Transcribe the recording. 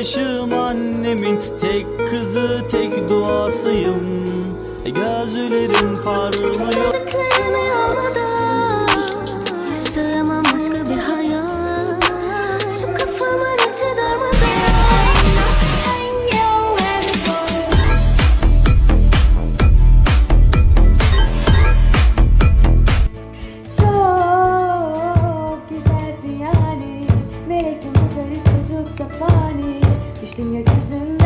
başım annemin. Tek kızı tek duasıyım e, Gözlerim parlıyor. Maskatmani Düştüm gökyüzünden